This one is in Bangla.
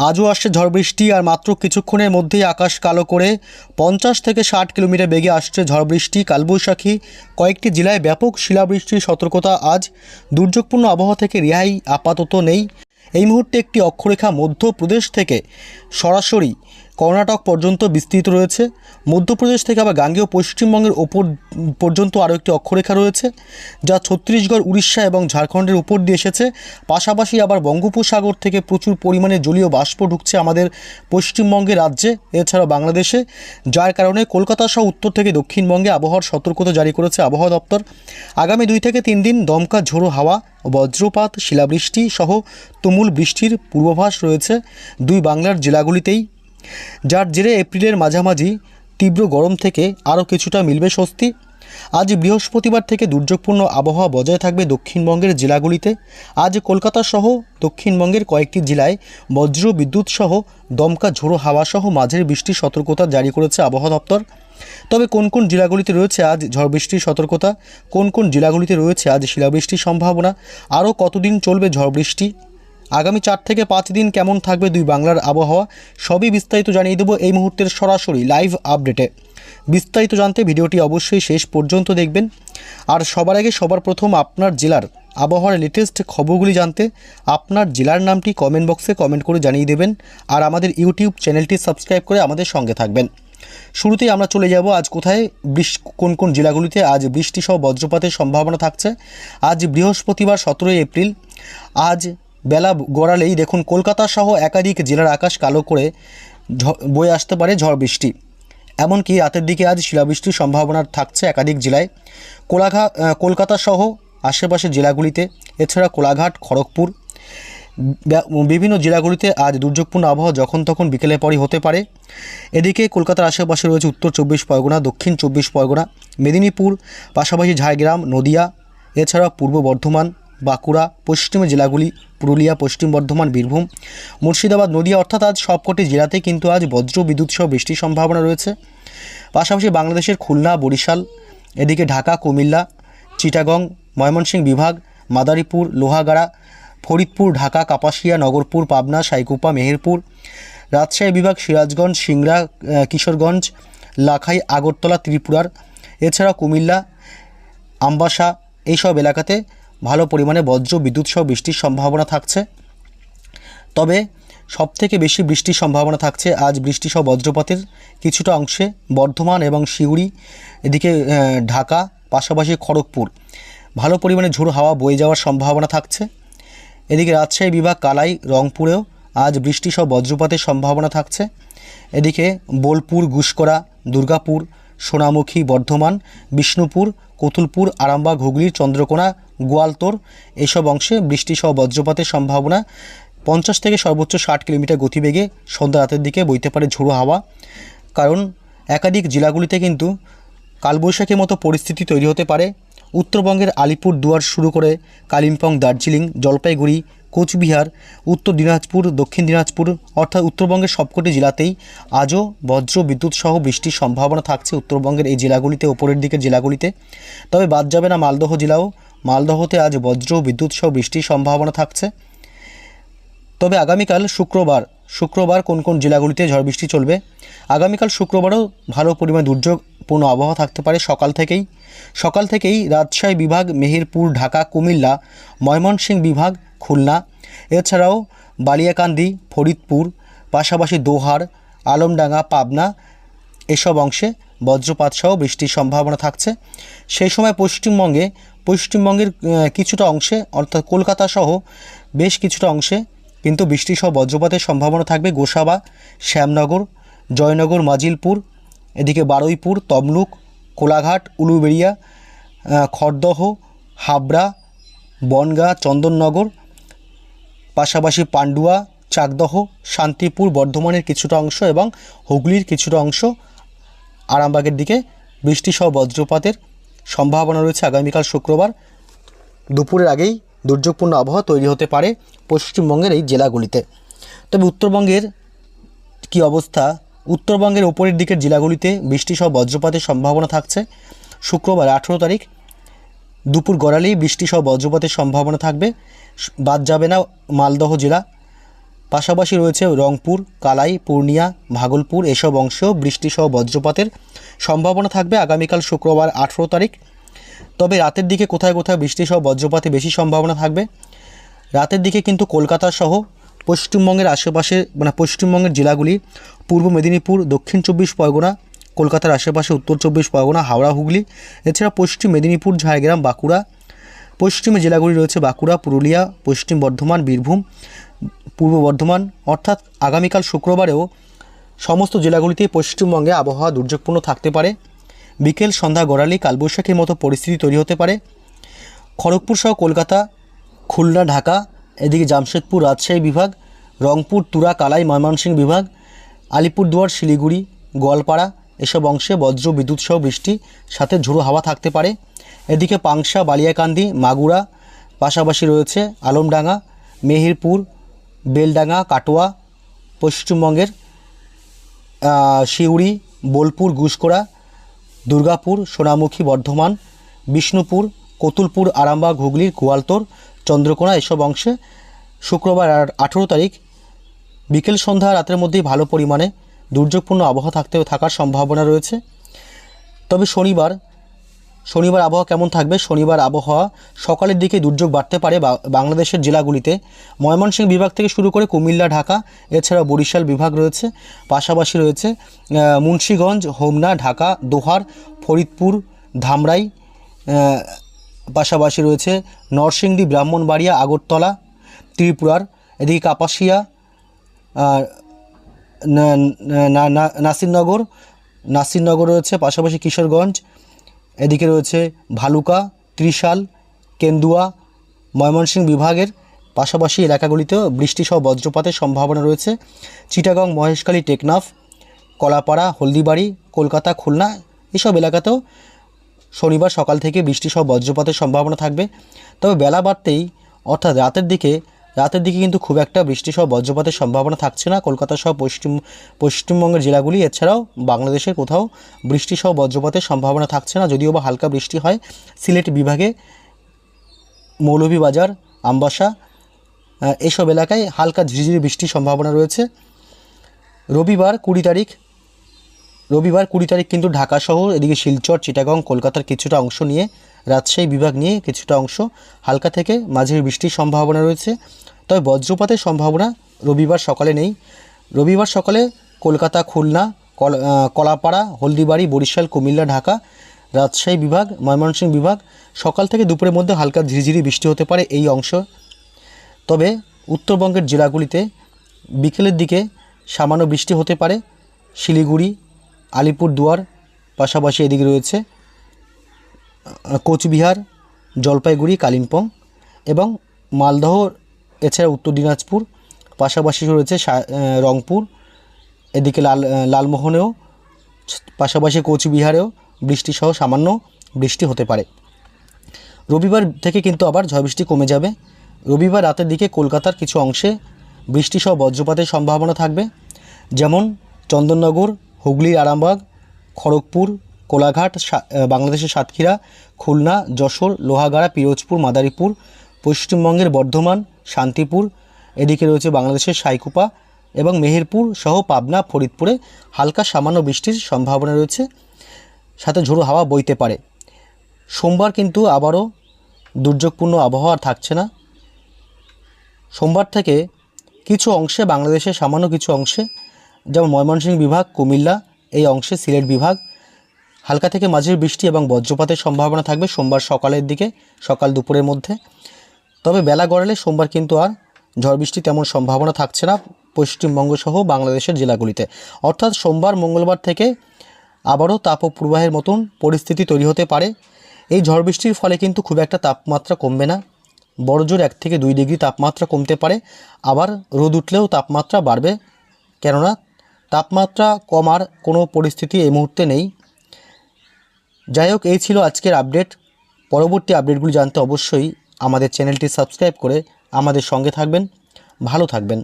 আজও আসছে ঝড় বৃষ্টি আর মাত্র কিছুক্ষণের মধ্যেই আকাশ কালো করে পঞ্চাশ থেকে ষাট কিলোমিটার বেগে আসছে ঝড় বৃষ্টি। কালবৈশাখী কয়েকটি জেলায় ব্যাপক শিলাবৃষ্টির সতর্কতা আজ। দুর্যোগপূর্ণ আবহাওয়া থেকে রেহাই আপাতত নেই। এই মুহূর্তে একটি অক্ষরেখা মধ্যপ্রদেশ থেকে সরাসরি কর্ণাটক পর্যন্ত বিস্তৃত রয়েছে। মধ্যপ্রদেশ থেকে আবার গাঙ্গেয় পশ্চিমবঙ্গের ওপর পর্যন্ত আরও একটি অক্ষরেখা রয়েছে, যা ছত্তিশগড়, উড়িষ্যা এবং ঝাড়খণ্ডের উপর দিয়ে এসেছে। পাশাপাশি আবার বঙ্গোপসাগর থেকে প্রচুর পরিমাণে জলীয় বাষ্প ঢুকছে আমাদের পশ্চিমবঙ্গে রাজ্যে এছাড়া বাংলাদেশে, যার কারণে কলকাতা সহ উত্তর থেকে দক্ষিণবঙ্গে আবহাওয়ার সতর্কতা জারি করেছে আবহাওয়া দপ্তর। আগামী দুই থেকে তিন দিন দমকা ঝোড়ো হাওয়া, বজ্রপাত, শিলাবৃষ্টি সহ তুমুল বৃষ্টির পূর্বাভাস রয়েছে। দুই বাংলার জেলাগুলিতেই যার জেরে এপ্রিলের মাঝামাঝি তীব্র গরম থেকে আরও কিছুটা মিলবে স্বস্তি। আজ বৃহস্পতিবার থেকে দুর্যোগপূর্ণ আবহাওয়া বজায় থাকবে দক্ষিণবঙ্গের জেলাগুলিতে। আজ কলকাতা সহ দক্ষিণবঙ্গের কয়েকটি জেলায় বজ্র বিদ্যুৎ সহ দমকা ঝোড়ো হাওয়া সহ মাঝের বৃষ্টির সতর্কতা জারি করেছে আবহাওয়া দপ্তর। তবে কোন কোন জেলাগুলিতে রয়েছে আজ ঝড় বৃষ্টির সতর্কতা? কোন কোন জেলাগুলিতে রয়েছে আজ শিলাবৃষ্টির সম্ভাবনা? আরও কতদিন চলবে ঝড় বৃষ্টি? আগামী চার থেকে পাঁচ দিন কেমন থাকবে দুই বাংলার আবহাওয়া, সবই বিস্তারিত জানিয়ে দেবো এই মুহূর্তের সরাসরি লাইভ আপডেটে। বিস্তারিত জানতে ভিডিওটি অবশ্যই শেষ পর্যন্ত দেখবেন। আর সবার আগে সবার প্রথম আপনার জেলার আবহাওয়ার লেটেস্ট খবরগুলি জানতে আপনার জেলার নামটি কমেন্ট বক্সে কমেন্ট করে জানিয়ে দেবেন আর আমাদের ইউটিউব চ্যানেলটি সাবস্ক্রাইব করে আমাদের সঙ্গে থাকবেন। শুরুতেই আমরা চলে যাব আজ কোথায় বৃষ্টি কোন কোন জেলাগুলিতে আজ বৃষ্টি সহ বজ্রপাতের সম্ভাবনা থাকছে। আজ বৃহস্পতিবার সতেরোই এপ্রিল, আজ বেলা গড়ালেই দেখুন কলকাতা সহ একাধিক জেলার আকাশ কালো করে বয়ে আসতে পারে ঝড় বৃষ্টি। এমনকি রাতের দিকে আজ শিলাবৃষ্টির সম্ভাবনা থাকছে একাধিক জেলায়। কোলাঘাট কলকাতা সহ আশেপাশের জেলাগুলিতে, এছাড়া কোলাঘাট, খড়গপুর বিভিন্ন জেলাগুলিতে আজ দুর্যোগপূর্ণ আবহাওয়া যখন তখন বিকেলে পরই হতে পারে। এদিকে কলকাতার আশেপাশে রয়েছে উত্তর চব্বিশ পরগনা, দক্ষিণ চব্বিশ পরগনা, মেদিনীপুর, পাশাপাশি ঝাড়গ্রাম, নদিয়া, এছাড়া পূর্ব বর্ধমান, বাঁকুড়া পশ্চিমের জেলাগুলি পুরুলিয়া, পশ্চিম বর্ধমান, বীরভূম, মুর্শিদাবাদ, নদিয়া অর্থাৎ আজ সবকটি জেলাতে কিন্তু আজ বজ্র বিদ্যুৎ সহ বৃষ্টির সম্ভাবনা রয়েছে। পাশাপাশি বাংলাদেশের খুলনা, বরিশাল, এদিকে ঢাকা, কুমিল্লা, চিটাগং, ময়মনসিংহ বিভাগ, মাদারীপুর, লোহাগাড়া, ফরিদপুর, ঢাকা, কাপাসিয়া, নগরপুর, পাবনা, সাইকুপা, মেহেরপুর, রাজশাহী বিভাগ, সিরাজগঞ্জ, সিংড়া কিশোরগঞ্জ, লাখাই, আগরতলা, ত্রিপুরার এছাড়া কুমিল্লা, আমবাসা, এইসব এলাকাতে ভালো পরিমাণে বজ্র, বিদ্যুৎ সহ বৃষ্টির সম্ভাবনা থাকছে। তবে সবথেকে বেশি বৃষ্টির সম্ভাবনা থাকছে আজ বৃষ্টি সহ বজ্রপাতের কিছুটা অংশে বর্ধমান এবং সিউড়ি এদিকে ঢাকা, পাশাপাশি খড়গপুর। ভালো পরিমাণে ঝোড়ো হাওয়া বয়ে যাওয়ার সম্ভাবনা থাকছে। এদিকে রাজশাহী বিভাগ, কালাই, রংপুরেও আজ বৃষ্টি সহ বজ্রপাতের সম্ভাবনা থাকছে। এদিকে বোলপুর গুসকরা দুর্গাপুর, সোনামুখী, বর্ধমান, বিষ্ণুপুর, কতুলপুর, আরামবাগ হুগলির চন্দ্রকোনা গোয়ালতোর এইসব অংশে বৃষ্টি সহ বজ্রপাতের সম্ভাবনা পঞ্চাশ থেকে সর্বোচ্চ ষাট কিলোমিটার গতিবেগে সন্ধ্যা রাতের দিকে বইতে পারে ঝোড়ো হাওয়া। কারণ একাধিক জেলাগুলিতে কিন্তু কালবৈশাখীর মতো পরিস্থিতি তৈরি হতে পারে। উত্তরবঙ্গের আলিপুর দুয়ার শুরু করে কালিম্পং, দার্জিলিং, জলপাইগুড়ি, কোচবিহার, উত্তর দিনাজপুর, দক্ষিণ দিনাজপুর অর্থাৎ উত্তরবঙ্গের সবকটি জেলাতেই আজও বজ্র বিদ্যুৎ সহ বৃষ্টির সম্ভাবনা থাকছে উত্তরবঙ্গের এই জেলাগুলিতে ওপরের দিকের জেলাগুলিতে। তবে বাদ যাবে না মালদহ জেলাও। মালদহতে আজ বজ্র বিদ্যুৎ সহ বৃষ্টির সম্ভাবনা থাকছে। তবে আগামীকাল শুক্রবার শুক্রবার কোন কোন জেলাগুলিতে ঝড় বৃষ্টি চলবে? আগামীকাল শুক্রবারও ভালো পরিমাণ দুর্যোগপূর্ণ আবহাওয়া থাকতে পারে সকাল থেকেই। সকাল থেকেই রাজশাহী বিভাগ, মেহেরপুর, ঢাকা, কুমিল্লা, ময়মনসিংহ বিভাগ, খুলনা, এছাড়াও বালিয়াকান্দি, ফরিদপুর, পাশাপাশি দোহার, আলমডাঙ্গা, পাবনা এসব অংশে বজ্রপাত সহ বৃষ্টির সম্ভাবনা থাকছে। সেই সময় পশ্চিমবঙ্গে, পশ্চিমবঙ্গের কিছুটা অংশে, অর্থাৎ কলকাতা সহ বেশ কিছুটা অংশে কিন্তু বৃষ্টি সহ বজ্রপাতের সম্ভাবনা থাকবে। গোসাবা, শ্যামনগর, জয়নগর, মাজিলপুর, এদিকে বারুইপুর, তমলুক, কোলাঘাট, উলুবেড়িয়া খড়দহ, হাবড়া, বনগাঁ, চন্দননগর, পাশাপাশি পান্ডুয়া, চাকদহ, শান্তিপুর, বর্ধমানের কিছুটা অংশ এবং হুগলির কিছুটা অংশ আরামবাগের দিকে বৃষ্টি সহ বজ্রপাতের সম্ভাবনা রয়েছে আগামীকাল শুক্রবার। দুপুরের আগেই দুর্যোগপূর্ণ আবহাওয়া তৈরি হতে পারে পশ্চিমবঙ্গের এই জেলাগুলিতে। তবে উত্তরবঙ্গের কি অবস্থা? উত্তরবঙ্গের ওপরের দিকের জেলাগুলিতে বৃষ্টি সহ বজ্রপাতের সম্ভাবনা থাকছে। শুক্রবার আঠেরো তারিখ দুপুর গড়ালেই বৃষ্টি সহ বজ্রপাতের সম্ভাবনা থাকবে। বাদ যাবে না মালদহ জেলা। পাশাপাশি রয়েছে রংপুর, কালাই, পূর্ণিয়া, ভাগলপুর এসব অংশেও বৃষ্টিসহ বজ্রপাতের সম্ভাবনা থাকবে আগামীকাল শুক্রবার আঠেরো তারিখ। তবে রাতের দিকে কোথায় কোথায় বৃষ্টিসহ বজ্রপাতে বেশি সম্ভাবনা থাকবে? রাতের দিকে কিন্তু কলকাতা সহ পশ্চিমবঙ্গের আশেপাশে মানে পশ্চিমবঙ্গের জেলাগুলি, পূর্ব মেদিনীপুর, দক্ষিণ চব্বিশ পরগনা, কলকাতার আশেপাশে উত্তর চব্বিশ পরগনা, হাওড়া, হুগলি, এছাড়া পশ্চিম মেদিনীপুর, ঝাড়গ্রাম, বাঁকুড়া, পশ্চিমে জেলাগুলি রয়েছে বাঁকুড়া, পুরুলিয়া, পশ্চিম বর্ধমান, বীরভূম পূর্ব বর্ধমান, অর্থাৎ আগামীকাল শুক্রবারেও সমস্ত জেলাগুলিতে পশ্চিমবঙ্গে আবহাওয়া দুর্যোগপূর্ণ থাকতে পারে। বিকেল সন্ধ্যা গড়ালি কালবৈশাখীর মতো পরিস্থিতি তৈরি হতে পারে। খড়গপুর সহ কলকাতা, খুলনা, ঢাকা, এদিকে জামশেদপুর, রাজশাহী বিভাগ, রংপুর, তুরা, কালাই, ময়মনসিংহ বিভাগ, আলিপুরদুয়ার, শিলিগুড়ি, গোয়ালপাড়া এসব অংশে বজ্র, বিদ্যুৎ সহ বৃষ্টি, সাথে ঝোড়ো হাওয়া থাকতে পারে। এদিকে পাংশা, বালিয়াকান্দি, মাগুরা, পাশাপাশি রয়েছে আলমডাঙ্গা, মেহেরপুর বেলডাঙ্গা, কাটোয়া, পশ্চিমবঙ্গের সিউড়ি, বোলপুর গুসকোড়া দুর্গাপুর, সোনামুখী, বর্ধমান, বিষ্ণুপুর, কতুলপুর, আরামবাগ হুগলির গোয়ালতোর, চন্দ্রকোনা এসব অংশে শুক্রবার আঠেরো তারিখ বিকেল সন্ধ্যা রাতের মধ্যেই ভালো পরিমাণে দুর্যোগপূর্ণ আবহাওয়া থাকতে থাকার সম্ভাবনা রয়েছে। তবে শনিবার শনিবার আবহাওয়া কেমন থাকবে? শনিবার আবহাওয়া সকালের দিকে দুর্যোগ বাড়তে পারে বাংলাদেশের জেলাগুলিতে। ময়মনসিংহ বিভাগ থেকে শুরু করে কুমিল্লা, ঢাকা এছাড়া বরিশাল বিভাগ রয়েছে, পাশাপাশি রয়েছে মুন্সীগঞ্জ, হোমনা, ঢাকা, দোহার, ফরিদপুর, ধামরাই পাশাপাশি রয়েছে নরসিংদী, ব্রাহ্মণবাড়িয়া, আগরতলা, ত্রিপুরার, এদিকে কাপাসিয়া নাসিরনগর নাসিরনগর রয়েছে, পাশাপাশি কিশোরগঞ্জ এদিকে রয়েছে ভালুকা, ত্রিশাল, কেন্দুয়া, ময়মনসিংহ বিভাগের পাশাপাশি এলাকাগুলিতেও বৃষ্টিসহ বজ্রপাতের সম্ভাবনা রয়েছে। চিটাগং, মহেশখালী, টেকনাফ, কলাপাড়া, হলদিবাড়ি, কলকাতা, খুলনা এসব এলাকাতেও শনিবার সকাল থেকে বৃষ্টিসহ বজ্রপাতের সম্ভাবনা থাকবে। তবে বেলা বাড়তেই, অর্থাৎ রাতের দিকে রাতের দিকে কিন্তু খুব একটা বৃষ্টিসহ বজ্রপাতের সম্ভাবনা থাকছে না। কলকাতা সহ পশ্চিম, পশ্চিমবঙ্গের জেলাগুলি, এছাড়াও বাংলাদেশের কোথাও বৃষ্টিসহ বজ্রপাতের সম্ভাবনা থাকছে না, যদিও বা হালকা বৃষ্টি হয়। সিলেট বিভাগে, মৌলভীবাজার, আমবাসা এসব এলাকায় হালকা ঝিরিঝিরি বৃষ্টির সম্ভাবনা রয়েছে। রবিবার কুড়ি তারিখ রবিবার কুড়ি তারিখ কিন্তু ঢাকা শহর, এদিকে শিলচর, চিটাগং, কলকাতার কিছুটা অংশ নিয়ে রাজশাহী বিভাগ নিয়ে কিছুটা অংশ হালকা থেকে মাঝারি বৃষ্টির সম্ভাবনা রয়েছে। তবে বজ্রপাতের সম্ভাবনা রবিবার সকালে নেই। রবিবার সকালে কলকাতা, খুলনা, কল কলাপাড়া, হলদিবাড়ি, বরিশাল, কুমিল্লা, ঢাকা, রাজশাহী বিভাগ, ময়মনসিংহ বিভাগ সকাল থেকে দুপুরের মধ্যে হালকা ঝিরিঝিরি বৃষ্টি হতে পারে এই অংশ। তবে উত্তরবঙ্গের জেলাগুলিতে বিকেলের দিকে সামান্য বৃষ্টি হতে পারে। শিলিগুড়ি আলিপুরদুয়ার, পাশাপাশি এদিকে রয়েছে কোচবিহার, জলপাইগুড়ি, কালিম্পং এবং মালদহ, এছাড়া উত্তর দিনাজপুর, পাশাপাশি রয়েছে রংপুর, এদিকে লাল লালমোহনেও, পাশাপাশি কোচবিহারেও বৃষ্টিসহ সামান্য বৃষ্টি হতে পারে। রবিবার থেকে কিন্তু আবার ঝড় বৃষ্টি কমে যাবে। রবিবার রাতের দিকে কলকাতার কিছু অংশে বৃষ্টিসহ বজ্রপাতের সম্ভাবনা থাকবে। যেমন চন্দননগর হুগলির আরামবাগ, খড়গপুর, কোলাঘাট বাংলাদেশের সাতক্ষীরা, খুলনা, যশোর, লোহাগাড়া, পিরোজপুর, মাদারীপুর, পশ্চিমবঙ্গের বর্ধমান, শান্তিপুর, এদিকে রয়েছে বাংলাদেশের সাইকুপা এবং মেহেরপুর সহ পাবনা, ফরিদপুরে হালকা সামান্য বৃষ্টির সম্ভাবনা রয়েছে। সাথে ঝোড়ো হাওয়া বইতে পারে। সোমবার কিন্তু আবারও দুর্যোগপূর্ণ আবহাওয়া থাকছে না। সোমবার থেকে কিছু অংশে, বাংলাদেশের সামান্য কিছু অংশে যেমন ময়মনসিংহ বিভাগ, কুমিল্লা, এই অংশে সিলেট বিভাগ। হালকা থেকে মাঝের বৃষ্টি এবং বজ্রপাতের সম্ভাবনা থাকবে সোমবার সকালের দিকে, সকাল দুপুরের মধ্যে। তবে বেলা গড়ালে সোমবার কিন্তু আর ঝড় বৃষ্টি তেমন সম্ভাবনা থাকছে না পশ্চিমবঙ্গ সহ বাংলাদেশের জেলাগুলিতে। অর্থাৎ সোমবার, মঙ্গলবার থেকে আবারও তাপপ্রবাহের মতন পরিস্থিতি তৈরি হতে পারে। এই ঝড় বৃষ্টির ফলে কিন্তু খুব একটা তাপমাত্রা কমবে না। বড়জোর এক থেকে দুই ডিগ্রি তাপমাত্রা কমতে পারে। আবার রোদ উঠলেও তাপমাত্রা বাড়বে। কেননা তাপমাত্রা কমার কোনো পরিস্থিতি এই মুহূর্তে নেই। যাই হোক, এই ছিল আজকের আপডেট। পরবর্তী আপডেটগুলি জানতে অবশ্যই আমাদের চ্যানেলটি সাবস্ক্রাইব করে আমাদের সঙ্গে থাকবেন। ভালো থাকবেন।